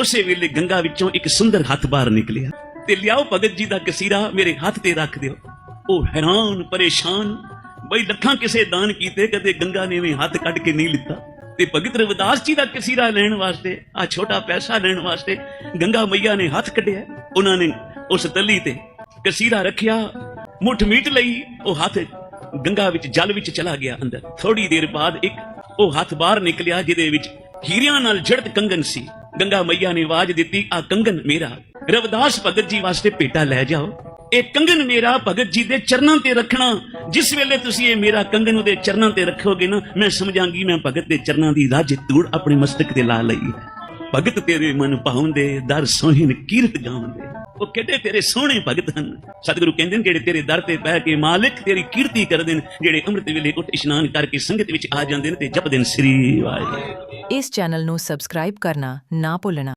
ਉਸੇ ਵੇਲੇ ਗੰਗਾ ਵਿੱਚੋਂ ਇੱਕ ਸੁੰਦਰ ਹੱਥ ਬਾਹਰ ਨਿਕਲਿਆ ਤੇ ਲਿਆਓ ਭਗਤ ਜੀ ਦਾ ਕਸੀਰਾ ਮੇਰੇ ਹੱਥ ਤੇ ਰੱਖ ਦਿਓ। ਉਹ ਹੈਰਾਨ, ਪਰੇਸ਼ਾਨ, ਬਈ ਲੱਖਾਂ ਕਿਸੇ ਦਾਨ ਕੀਤੇ, ਕਦੇ ਗੰਗਾ ਨੇ ਵੀ ਹੱਥ ਕੱਢ ਕੇ ਨਹੀਂ ਲਿੱਤਾ। ਤੇ ਭਗਤ ਰਵਿਦਾਸ ਜੀ ਦਾ ਕਸੀਰਾ ਲੈਣ ਵਾਸਤੇ ਆ ਛੋਟਾ ਪੈਸਾ ਲੈਣ ਵਾਸਤੇ ਗੰਗਾ ਮਈਆ ਨੇ ਹੱਥ ਕੱਢਿਆ। ਉਹਨਾਂ ਨੇ ਉਸ ਤਲੀ ਤੇ ਕਸੀਰਾ ਰੱਖਿਆ, ਮੁੱਠ ਮੀਟ ਲਈ, ਉਹ ਹੱਥ ਗੰਗਾ ਵਿੱਚ, ਜਲ ਵਿੱਚ ਚਲਾ ਗਿਆ ਅੰਦਰ। ਥੋੜੀ ਦੇਰ ਬਾਅਦ ਇੱਕ ਉਹ ਹੱਥ ਬਾਹਰ ਨਿਕਲਿਆ, ਜਿਹਦੇ ਵਿੱਚ ਹੀਰਿਆਂ ਨਾਲ ਜੜਤ ਕੰਗਨ ਸੀ। ਗੰਗਾ ਮਈਆ ਨੇ ਆਵਾਜ਼ ਦਿੱਤੀ, ਆ ਕੰਗਨ ਮੇਰਾ, ਰਵਦਾਸ ਭਗਤ ਜੀ ਵਾਸਤੇ ਭੇਟਾ ਲੈ ਜਾਓ। ਇਹ ਕੰਗਨ ਮੇਰਾ ਭਗਤ ਜੀ ਦੇ ਚਰਨਾਂ ਤੇ ਰੱਖਣਾ। ਜਿਸ ਵੇਲੇ ਤੁਸੀਂ ਇਹ ਮੇਰਾ ਕੰਗਨ ਉਹਦੇ ਚਰਨਾਂ ਤੇ ਰੱਖੋਗੇ ਨਾ, ਮੈਂ ਸਮਝਾਂਗੀ, ਮੈਂ ਭਗਤ ਦੇ ਚਰਨਾਂ ਦੀ ਰਾਜ ਤੂੜ ਆਪਣੇ ਮਸਤਕ ਤੇ ਲਾ ਲਈ ਹੈ। ਭਗਤ ਤੇਰੇ ਮਨ ਪਾਉਂਦੇ ਦਰ ਸੋਹਿਨ ਕੀਰਤ ਗਾਉਂਦੇ। ਉਹ ਕਿਹੜੇ ਤੇਰੇ ਸੋਹਣੇ ਭਗਤ ਹਨ? ਸਤਿਗੁਰੂ ਕਹਿੰਦੇ ਨੇ, ਜਿਹੜੇ ਤੇਰੇ ਦਰ ਤੇ ਬਹਿ ਕੇ ਮਾਲਿਕ ਤੇਰੀ ਕੀਰਤੀ ਕਰਦੇ ਨੇ, ਜਿਹੜੇ ਅੰਮ੍ਰਿਤ ਵੇਲੇ ਉੱਠ ਇਸ਼ਨਾਨ ਕਰਕੇ ਸੰਗਤ ਵਿੱਚ ਆ ਜਾਂਦੇ ਨੇ ਤੇ ਜਪਦੇ ਨੇ, ਸ੍ਰੀ ਵਾਹਿਗੁਰੂ। ਇਸ ਚੈਨਲ ਨੂੰ ਸਬਸਕ੍ਰਾਈਬ ਕਰਨਾ ਨਾ ਭੁੱਲਣਾ।